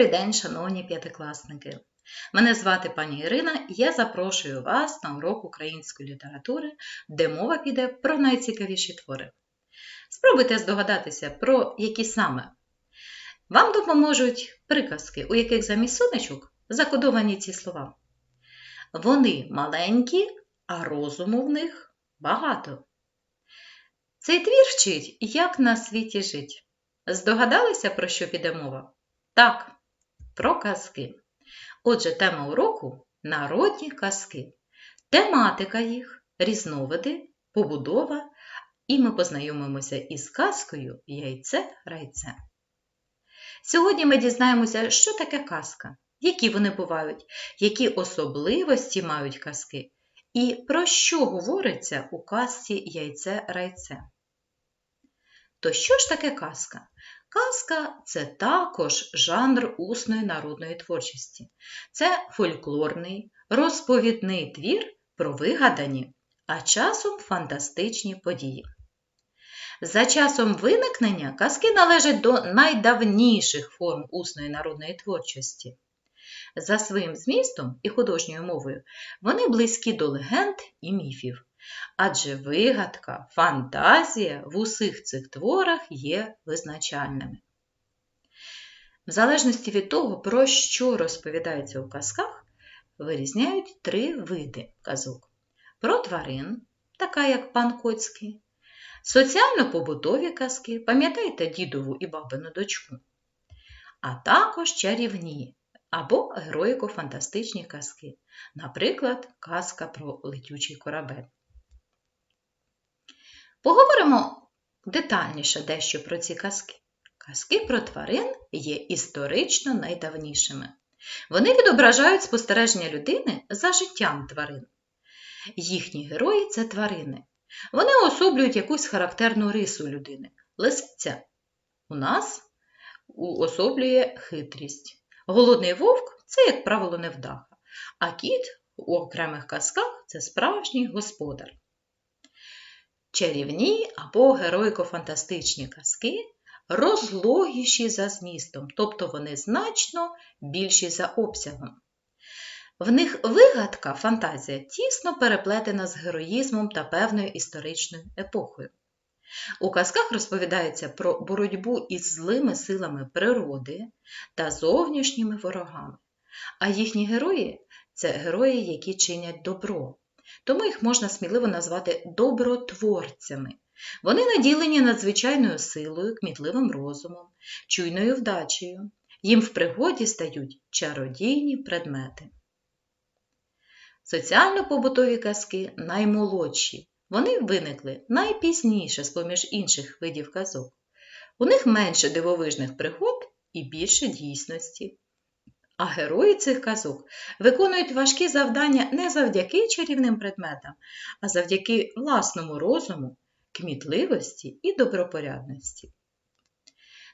Добрий день, шановні п'ятикласники! Мене звати пані Ірина і я запрошую вас на урок української літератури, де мова піде про найцікавіші твори. Спробуйте здогадатися, про які саме. Вам допоможуть приказки, у яких замість сонечок закодовані ці слова. Вони маленькі, а розуму в них багато. Цей твір вчить, як на світі жить. Здогадалися, про що піде мова? Так, про казки. Отже, тема уроку народні казки. Тематика їх, різновиди, побудова, і ми познайомимося із казкою Яйце-райце. Сьогодні ми дізнаємося, що таке казка, які вони бувають, які особливості мають казки, і про що говориться у казці Яйце-райце. То що ж таке казка? Казка це також жанр усної народної творчості. Це фольклорний, розповідний твір про вигадані, а часом фантастичні події. За часом виникнення казки належать до найдавніших форм усної народної творчості. За своїм змістом і художньою мовою вони близькі до легенд і міфів. Адже вигадка, фантазія в усіх цих творах є визначальними. В залежності від того, про що розповідається у казках, вирізняють три види казок: про тварин, така як пан Коцький, соціально-побутові казки, пам'ятаєте дідову і бабину дочку, а також чарівні або героїко-фантастичні казки, наприклад, казка про летючий корабель. Поговоримо детальніше дещо про ці казки. Казки про тварин є історично найдавнішими. Вони відображають спостереження людини за життям тварин. Їхні герої це тварини. Вони особлюють якусь характерну рису людини. Лисиця у нас уособлює хитрість. Голодний вовк це, як правило, невдаха, а кіт у окремих казках це справжній господар. Чарівні або героїко-фантастичні казки розлогіші за змістом, тобто вони значно більші за обсягом. В них вигадка, фантазія тісно переплетена з героїзмом та певною історичною епохою. У казках розповідається про боротьбу із злими силами природи та зовнішніми ворогами, а їхні герої це герої, які чинять добро. Тому їх можна сміливо назвати добротворцями. Вони наділені надзвичайною силою, кмітливим розумом, чуйною вдачею. Їм в пригоді стають чародійні предмети. Соціально-побутові казки наймолодші. Вони виникли найпізніше з-поміж інших видів казок. У них менше дивовижних пригод і більше дійсності. А герої цих казок виконують важкі завдання не завдяки чарівним предметам, а завдяки власному розуму, кмітливості і добропорядності.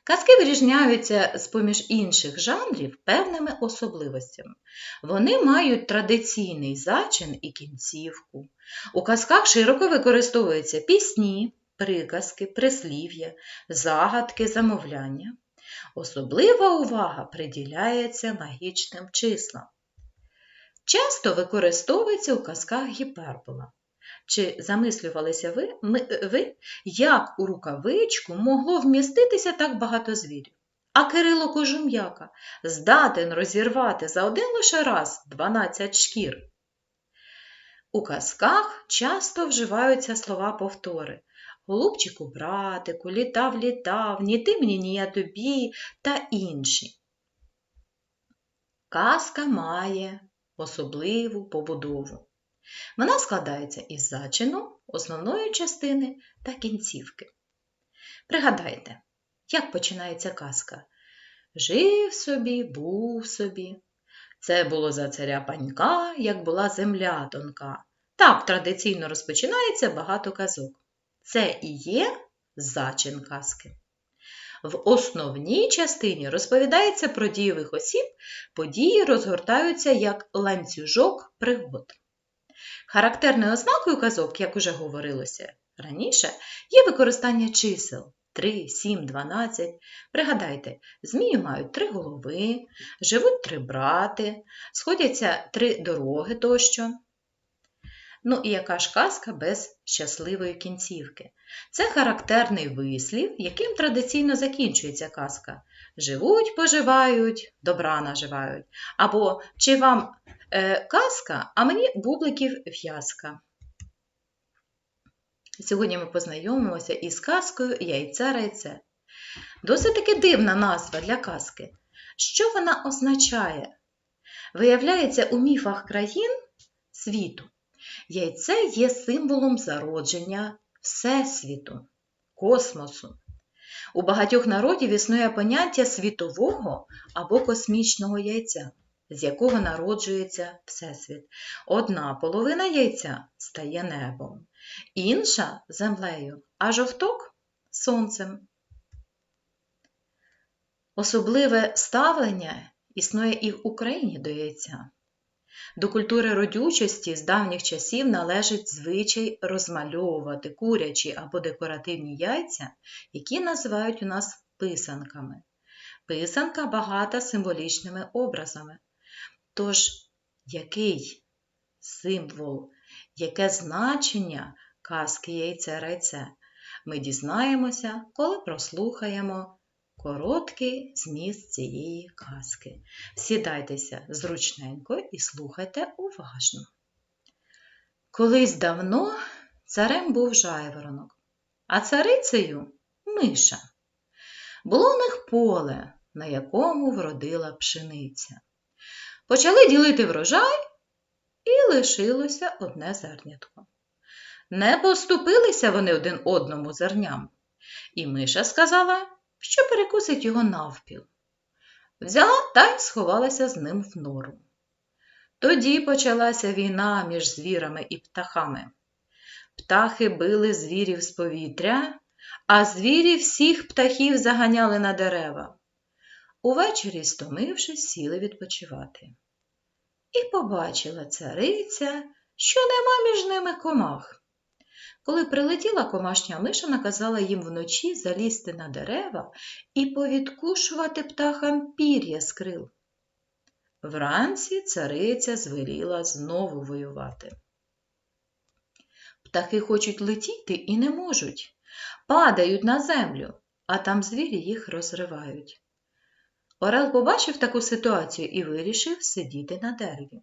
Казки вирізняються з-поміж інших жанрів певними особливостями. Вони мають традиційний зачин і кінцівку. У казках широко використовуються пісні, приказки, прислів'я, загадки, замовляння. Особлива увага приділяється магічним числам. Часто використовується у казках гіпербола. Чи замислювалися ви, ми, ви, як у рукавичку могло вміститися так багато звірів? А Кирило Кожум'яка здатен розірвати за один лише раз 12 шкір. У казках часто вживаються слова повтори. Голубчику, братику, літав, літав, ні ти мені, ні я тобі та інші. Казка має особливу побудову. Вона складається із зачину, основної частини та кінцівки. Пригадайте, як починається казка? Жив собі, був собі. Це було за царя панька, як була земля тонка. Так традиційно розпочинається багато казок. Це і є зачин казки. В основній частині розповідається про дієвих осіб, події розгортаються як ланцюжок пригод. Характерною ознакою казок, як уже говорилося раніше, є використання чисел 3, 7, 12. Пригадайте, змії мають три голови, живуть три брати, сходяться три дороги тощо. Ну і яка ж казка без щасливої кінцівки? Це характерний вислів, яким традиційно закінчується казка. Живуть, поживають, добра наживають. Або чи вам е, казка, а мені бубликів в'язка. Сьогодні ми познайомимося із казкою Яйце райце. Досить таки дивна назва для казки. Що вона означає? Виявляється, у міфах країн світу яйце є символом зародження Всесвіту, космосу. У багатьох народів існує поняття світового або космічного яйця, з якого народжується Всесвіт. Одна половина яйця стає небом, інша землею, а жовток сонцем. Особливе ставлення існує і в Україні до яйця. До культури родючості з давніх часів належить звичай розмальовувати курячі або декоративні яйця, які називають у нас писанками. Писанка багата символічними образами. Тож, який символ, яке значення казки яйце райце ми дізнаємося, коли прослухаємо короткий зміст цієї казки. Сідайтеся зручненько і слухайте уважно. Колись давно царем був жайворонок, а царицею миша. Було в них поле, на якому вродила пшениця. Почали ділити врожай, і лишилося одне зернятко. Не поступилися вони один одному зерням, і миша сказала, що перекусить його навпіл. Взяла та й сховалася з ним в нору. Тоді почалася війна між звірами і птахами. Птахи били звірів з повітря, а звірі всіх птахів заганяли на дерева. Увечері, стомившись, сіли відпочивати. І побачила цариця, що нема між ними комах. Коли прилетіла комашня миша, наказала їм вночі залізти на дерева і повідкушувати птахам пір'я з крил. Вранці цариця звеліла знову воювати. Птахи хочуть летіти і не можуть, падають на землю, а там звірі їх розривають. Орел побачив таку ситуацію і вирішив сидіти на дереві.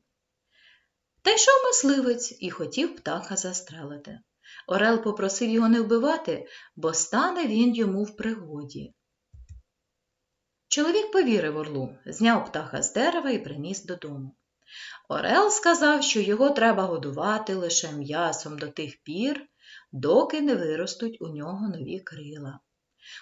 Та йшов мисливець і хотів птаха застрелити. Орел попросив його не вбивати, бо стане він йому в пригоді. Чоловік повірив орлу, зняв птаха з дерева і приніс додому. Орел сказав, що його треба годувати лише м'ясом до тих пір, доки не виростуть у нього нові крила.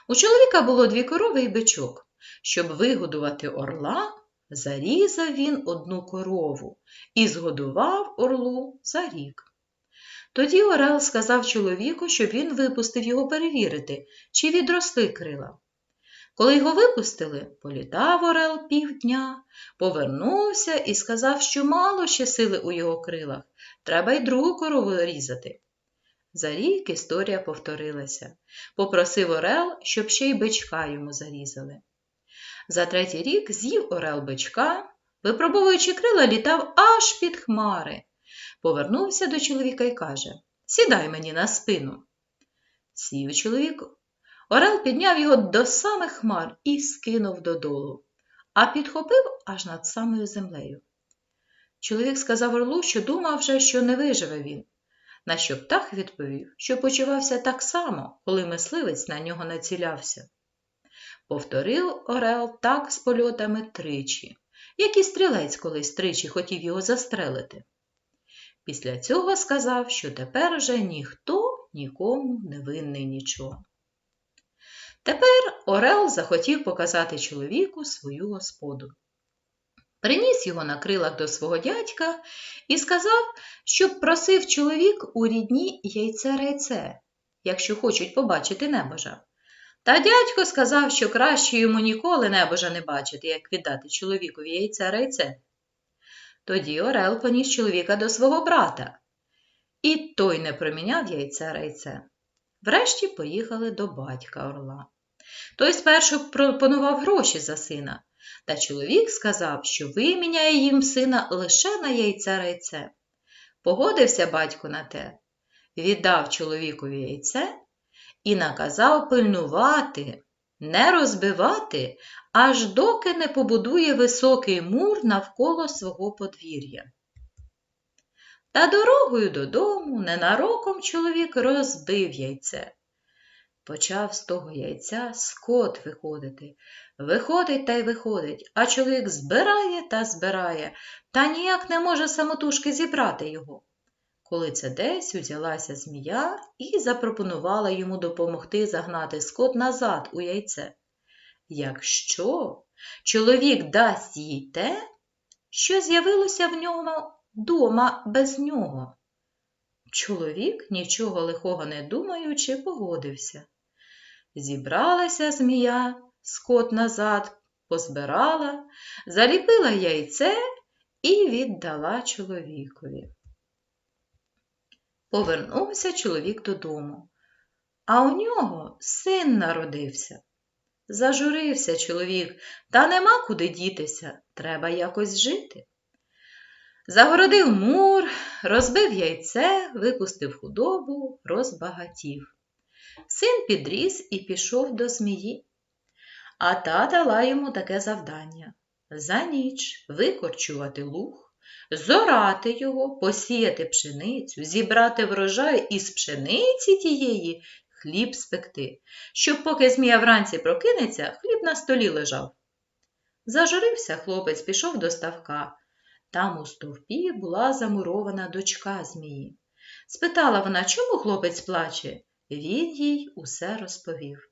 У чоловіка було дві корови і бичок. Щоб вигодувати орла, зарізав він одну корову і згодував орлу за рік. Тоді Орел сказав чоловіку, щоб він випустив його перевірити, чи відросли крила. Коли його випустили, політав Орел півдня, повернувся і сказав, що мало ще сили у його крилах, треба й другу корову різати. За рік історія повторилася. Попросив Орел, щоб ще й бичка йому зарізали. За третій рік з'їв Орел бичка, випробовуючи крила, літав аж під хмари. Повернувся до чоловіка і каже Сідай мені на спину. Сів чоловік. Орел підняв його до самих хмар і скинув додолу, а підхопив аж над самою землею. Чоловік сказав Орлу, що думав вже, що не виживе він. На що птах відповів, що почувався так само, коли мисливець на нього націлявся. Повторив Орел так з польотами тричі, як і стрілець колись тричі хотів його застрелити. Після цього сказав, що тепер уже ніхто нікому не винний нічого. Тепер Орел захотів показати чоловіку свою господу. Приніс його на крилах до свого дядька і сказав, щоб просив чоловік у рідні яйце райце, якщо хочуть побачити небожа. Та дядько сказав, що краще йому ніколи небожа не бачити, як віддати чоловікові яйце райце. Тоді Орел поніс чоловіка до свого брата, і той не проміняв яйце райце. Врешті поїхали до батька орла. Той спершу пропонував гроші за сина, та чоловік сказав, що виміняє їм сина лише на яйце райце. Погодився батько на те, віддав чоловікові яйце і наказав пильнувати, не розбивати, аж доки не побудує високий мур навколо свого подвір'я. Та дорогою додому ненароком чоловік розбив яйце. Почав з того яйця скот виходити. Виходить та й виходить, а чоловік збирає та збирає, та ніяк не може самотужки зібрати його. Коли це десь узялася змія і запропонувала йому допомогти загнати скот назад у яйце. Якщо чоловік дасть їй те, що з'явилося в ньому дома без нього. Чоловік, нічого лихого не думаючи, погодився. Зібралася змія, скот назад, позбирала, заліпила яйце і віддала чоловікові. Повернувся чоловік додому, а у нього син народився. Зажурився чоловік, та нема куди дітися, треба якось жити. Загородив мур, розбив яйце, випустив худобу, розбагатів. Син підріс і пішов до змії. А та дала йому таке завдання за ніч викорчувати луг, зорати його, посіяти пшеницю, зібрати врожай із пшениці тієї хліб спекти, щоб поки змія вранці прокинеться, хліб на столі лежав. Зажурився хлопець, пішов до ставка. Там у стовпі була замурована дочка змії. Спитала вона, чому хлопець плаче? Він їй усе розповів.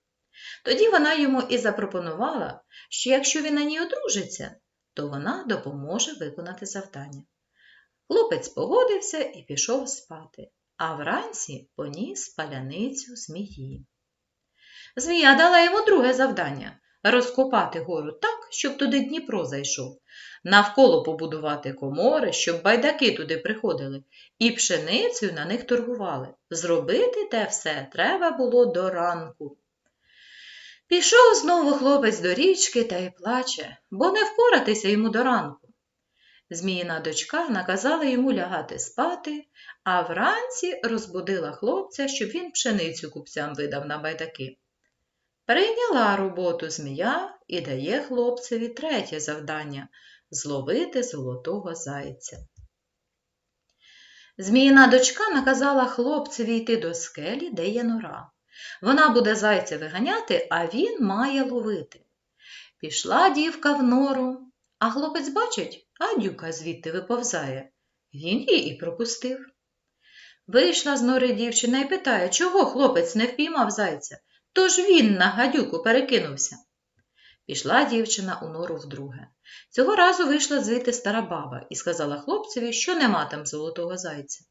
Тоді вона йому і запропонувала, що якщо він на ній одружиться, то вона допоможе виконати завдання. Хлопець погодився і пішов спати, а вранці поніс паляницю змії. Змія дала йому друге завдання розкопати гору так, щоб туди Дніпро зайшов, навколо побудувати комори, щоб байдаки туди приходили, і пшеницею на них торгували. Зробити те все треба було до ранку. Пішов знову хлопець до річки та й плаче, бо не впоратися йому до ранку. Зміїна дочка наказала йому лягати спати, а вранці розбудила хлопця, щоб він пшеницю купцям видав на байдаки. Прийняла роботу змія і дає хлопцеві третє завдання зловити золотого зайця. Зміїна дочка наказала хлопцеві йти до скелі, де є нора. Вона буде зайця виганяти, а він має ловити. Пішла дівка в нору, а хлопець бачить, гадюка звідти виповзає. Він її і пропустив. Вийшла з нори дівчина і питає, чого хлопець не впіймав зайця, тож він на гадюку перекинувся. Пішла дівчина у нору вдруге. Цього разу вийшла звідти стара баба і сказала хлопцеві, що нема там золотого зайця.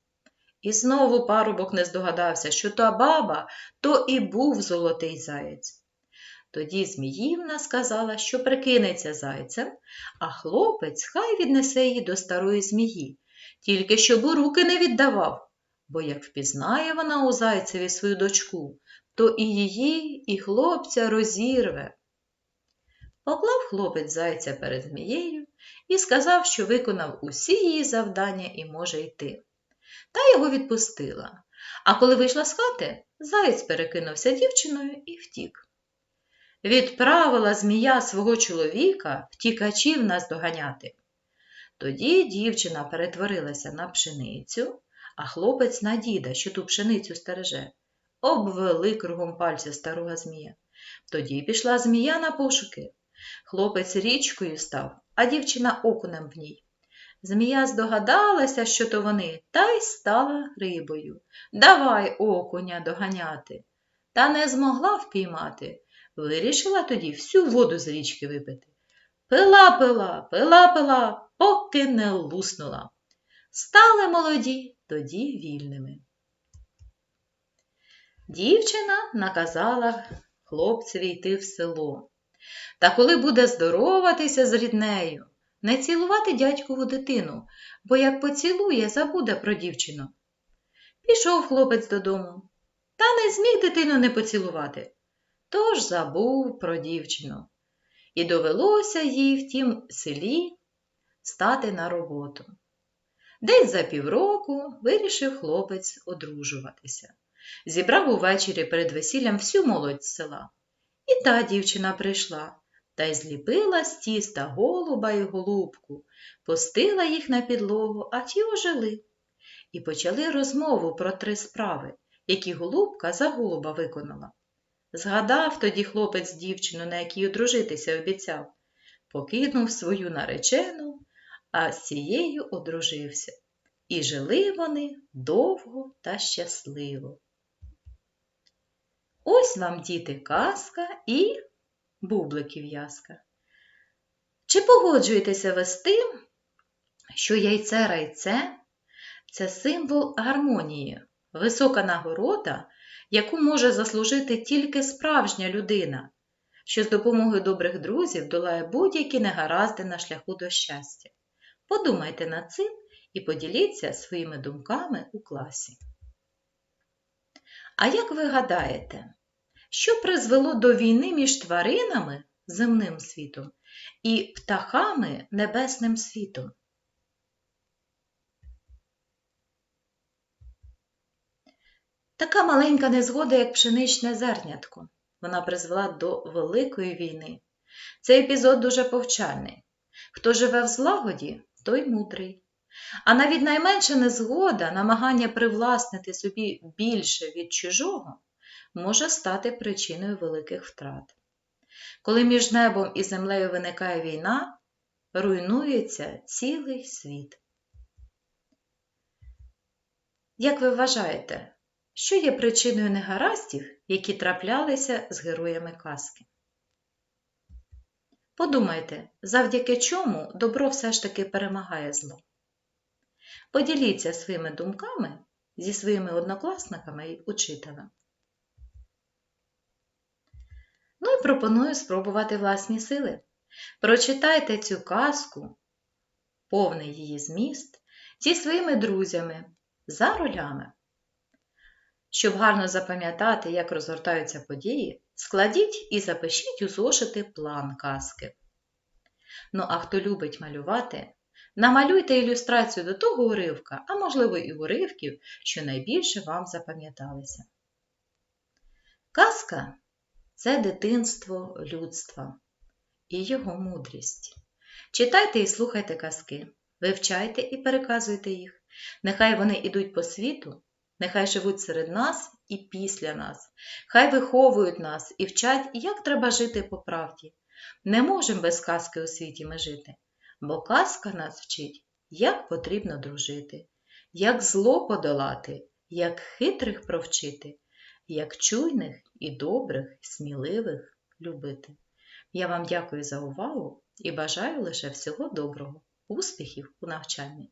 І знову парубок не здогадався, що та баба то і був золотий заєць. Тоді Зміївна сказала, що прикинеться зайцем, а хлопець хай віднесе її до старої змії, тільки щоб у руки не віддавав, бо як впізнає вона у зайцеві свою дочку, то і її, і хлопця розірве. Поклав хлопець зайця перед змією і сказав, що виконав усі її завдання і може йти. Та його відпустила. А коли вийшла з хати, заєць перекинувся дівчиною і втік. Відправила змія свого чоловіка втікачів наздоганяти. Тоді дівчина перетворилася на пшеницю, а хлопець на діда, що ту пшеницю стереже, обвели кругом пальця старого змія. Тоді пішла змія на пошуки. Хлопець річкою став, а дівчина окунем в ній. Змія здогадалася, що то вони, та й стала рибою. Давай окуня доганяти. Та не змогла впіймати. Вирішила тоді всю воду з річки випити. Пила, пила, пила, пила, поки не луснула. Стали молоді, тоді вільними. Дівчина наказала хлопцеві йти в село. Та коли буде здороватися з ріднею, не цілувати дядькову дитину, бо як поцілує, забуде про дівчину. Пішов хлопець додому, та не зміг дитину не поцілувати. Тож забув про дівчину. І довелося їй в тім селі стати на роботу. Десь за півроку вирішив хлопець одружуватися. Зібрав увечері перед весіллям всю молодь села. І та дівчина прийшла та й зліпила з тіста голуба й голубку, пустила їх на підлогу, а ті ожили. І почали розмову про три справи, які голубка за голуба виконала. Згадав тоді хлопець дівчину, на якій одружитися обіцяв, покинув свою наречену, а з цією одружився. І жили вони довго та щасливо. Ось вам, діти, казка і бубликів в'язка. Чи погоджуєтеся ви з тим, що яйце райце це символ гармонії, висока нагорода, яку може заслужити тільки справжня людина, що з допомогою добрих друзів долає будь-які негаразди на шляху до щастя. Подумайте над цим і поділіться своїми думками у класі. А як ви гадаєте, що призвело до війни між тваринами земним світом і птахами небесним світом? Така маленька незгода, як пшеничне зернятко. Вона призвела до великої війни. Цей епізод дуже повчальний. Хто живе в злагоді, той мудрий. А навіть найменша незгода, намагання привласнити собі більше від чужого, може стати причиною великих втрат. Коли між небом і землею виникає війна, руйнується цілий світ. Як ви вважаєте, що є причиною негараздів, які траплялися з героями казки? Подумайте, завдяки чому добро все ж таки перемагає зло. Поділіться своїми думками зі своїми однокласниками і учителем. Ну і пропоную спробувати власні сили. Прочитайте цю казку, повний її зміст, зі своїми друзями за ролями. Щоб гарно запам'ятати, як розгортаються події, складіть і запишіть у зошити план казки. Ну, а хто любить малювати, намалюйте ілюстрацію до того уривка, а можливо і уривків, що найбільше вам запам'яталися. Казка це дитинство людства і його мудрість. Читайте і слухайте казки, вивчайте і переказуйте їх. Нехай вони йдуть по світу, нехай живуть серед нас і після нас, хай виховують нас і вчать, як треба жити по правді. Не можемо без казки у світі ми жити, бо казка нас вчить, як потрібно дружити, як зло подолати, як хитрих провчити, як чуйних і добрих, сміливих любити. Я вам дякую за увагу і бажаю лише всього доброго, успіхів у навчанні.